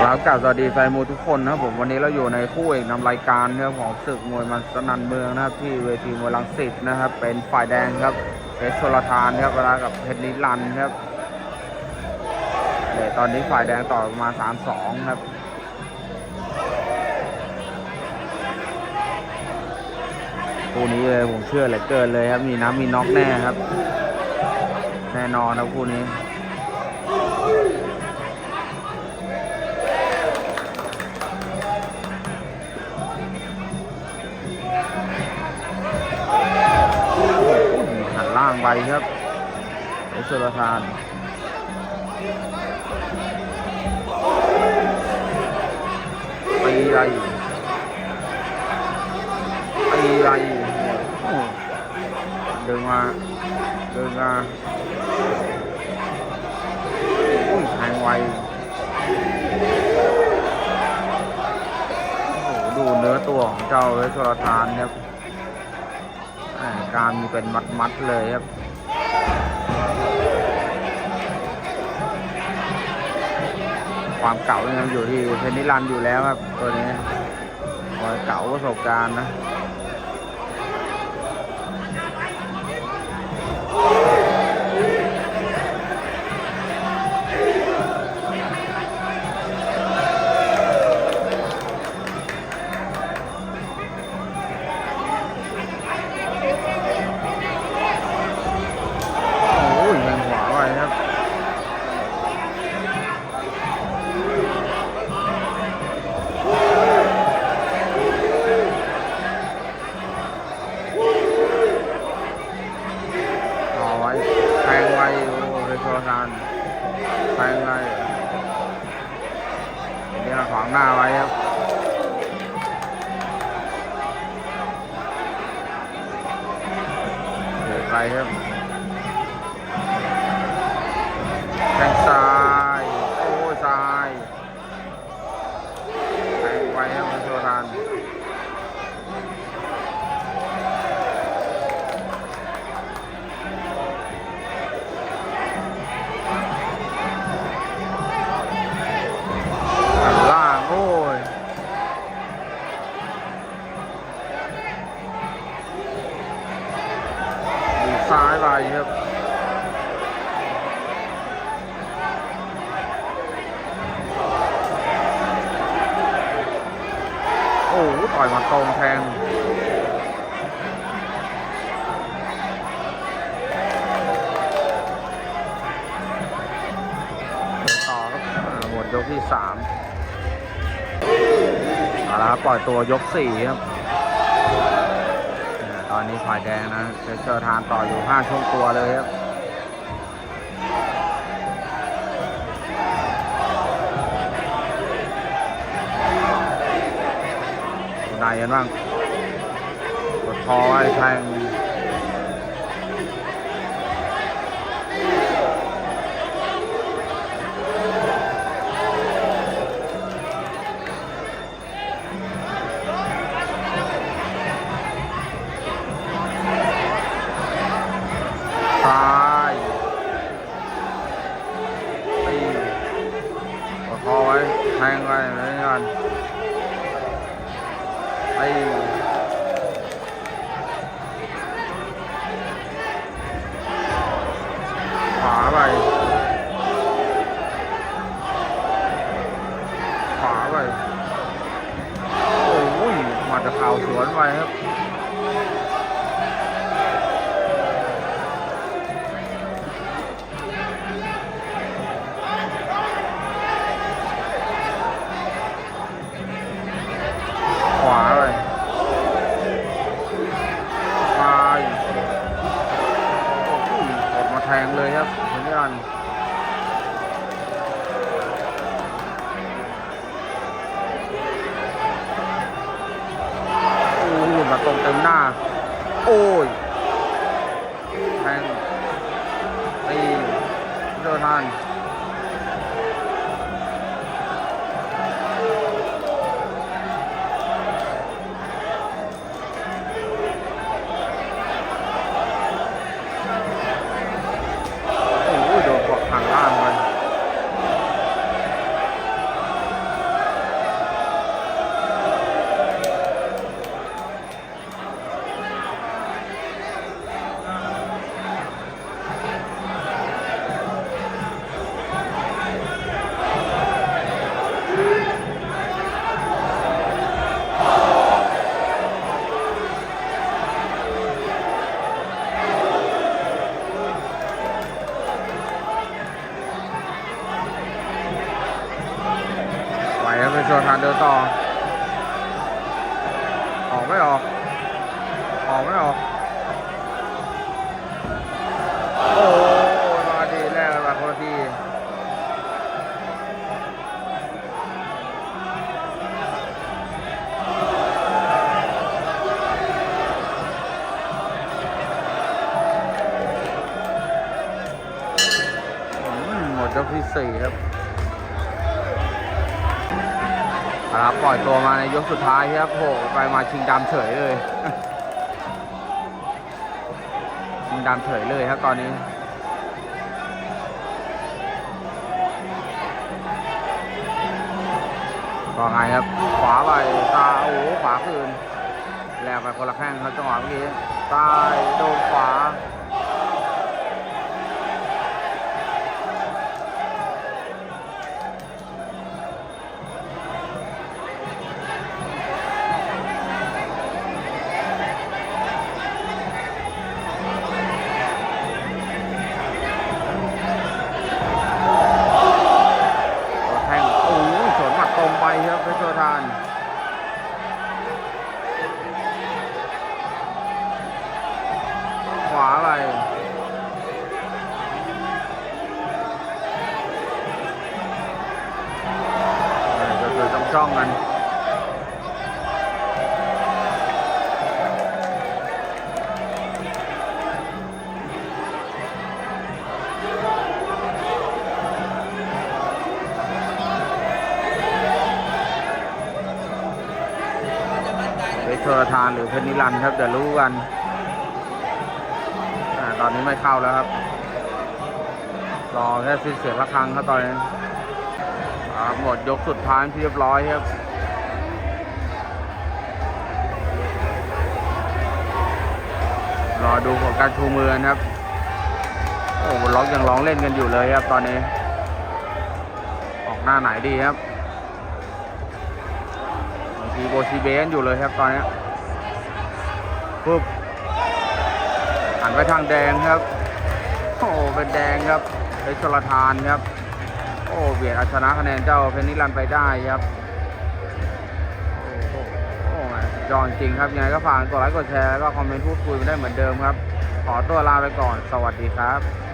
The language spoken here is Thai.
ครับกราบสวัสดีแฟนมวยทุกคนนะครับผมวันนี้เราอยู่ในคู่เอกนำรายการนะครับของศึกมวยมันสนันเมืองนะครับที่เวทีมวยลังสิตนะครับ เป็นฝ่ายแดงครับเพชรชลทานครับเวลากับเพชรนิรันดร์ครับเดี๋ยวตอนนี้ฝ่ายแดงต่อมาสามสองครับคู่นี้เลยผมเชื่อเหลือเกินเลยครับมีน้ำมีน็อกแน่ครับ แน่นอนครับคู่นี้ ไปครับไอสุรทานตีไรตีไรโอ้ดึงมาเดึงมาอุ้ยแทงไวโอ้โหดูเนื้อตัวของเจ้าไอสุรทานครับ กามีเป็นมัดๆเลยครับความเก่ายังอยู่ที่เพนิรันอยู่แล้วครับตัวนี้ความเก่าประสบการณ์นะ เดื ดซ้ายครับโอ้ต่อยมาตรงแทงต่อครับหมดยกที่สามเอาละครับปล่อยตัวยกสี่ครับ อนนี้ฝ่ายแดงนะเจเชอร์ทานต่ออยู่ห้าช่วงตัวเลยครับได้ยันบ้างกดคอไว้แทง โอ้โหมาตรงเต็มหน้า โอ้ยแทงตีเจอทาน ยกที่สี่ครับเอาละครับปล่อยตัวมาในยกสุดท้ายครับโผไปมาชิงดำเฉยเลย ชิงดำเฉยเลยครับตอนนี้ก็ไงครับ ขวาไปตาโอ้ขวาคืน แล้วไปคนละแข้งครับจังหวะเมื่อกี้ตายโดนขวา จ้องกันเพชรโชลทานหรือเพชรนิรันครับเดี๋ยวรู้กันอตอนนี้ไม่เข้าแล้วครับ รอแค่สิ้นเสียงระฆังครับตอนนี้ อ่าหมดยกสุดท้ายที่เรียบร้อยครับรอดูผลการชูมือนะครับ โอ้ล็อกยังร้องเล่นกันอยู่เลยครับตอนนี้ ออกหน้าไหนดีครับบางทีโบชีเบนอยู่เลยครับตอนนี้ปุ๊บหันไปทางแดงครับ โอ้เป็นแดงครับเป็นชลทานครับ โอ้เบียดเอาชนะคะแนนเจ้าเพนนิรันไปได้ครับโอ้โหโอ้ยจริงครับยังไงก็ฝากกดไลค์กดแชร์แล้วก็คอมเมนต์พูดคุยมาได้เหมือนเดิมครับ ขอตัวลาไปก่อนสวัสดีครับ